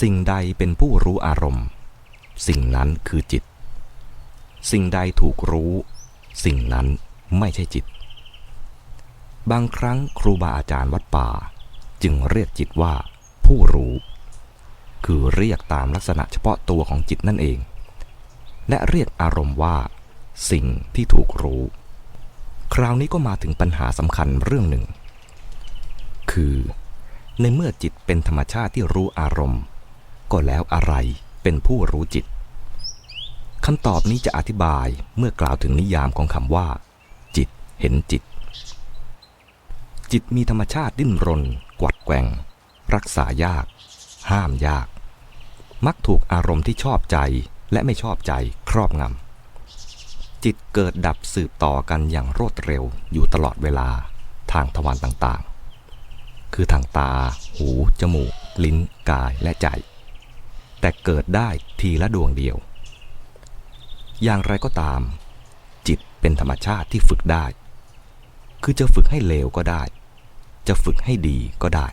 สิ่งใดเป็นผู้รู้อารมณ์ สิ่งนั้นคือจิต สิ่งใดถูกรู้ สิ่งนั้นไม่ใช่จิต บางครั้งครูบาอาจารย์วัดป่า จึงเรียกจิตว่าผู้รู้ คือเรียกตามลักษณะเฉพาะตัวของจิตนั่นเอง และเรียกอารมณ์ว่า สิ่งที่ถูกรู้ คราวนี้ก็มาถึงปัญหาสำคัญเรื่องหนึ่ง คือในเมื่อจิตเป็นธรรมชาติที่รู้อารมณ์ ก็แล้วอะไรเป็นผู้รู้จิตคำตอบนี้จะอธิบายเมื่อกล่าวถึงนิยามของคำว่า จิตเห็นจิต จิตมีธรรมชาติดิ้นรน กวัดแกว่ง รักษายาก ห้ามยาก มักถูกอารมณ์ที่ชอบใจและไม่ชอบใจครอบงำจิตเกิดดับสืบต่อกันอย่างรวดเร็วอยู่ตลอดเวลาทางทวารต่างๆ คือทางตา หู จมูก ลิ้น กายและใจ แต่เกิดได้ทีละดวงเดียว อย่างไรก็ตาม จิตเป็นธรรมชาติที่ฝึกได้ คือจะฝึกให้เลวก็ได้ จะฝึกให้ดีก็ได้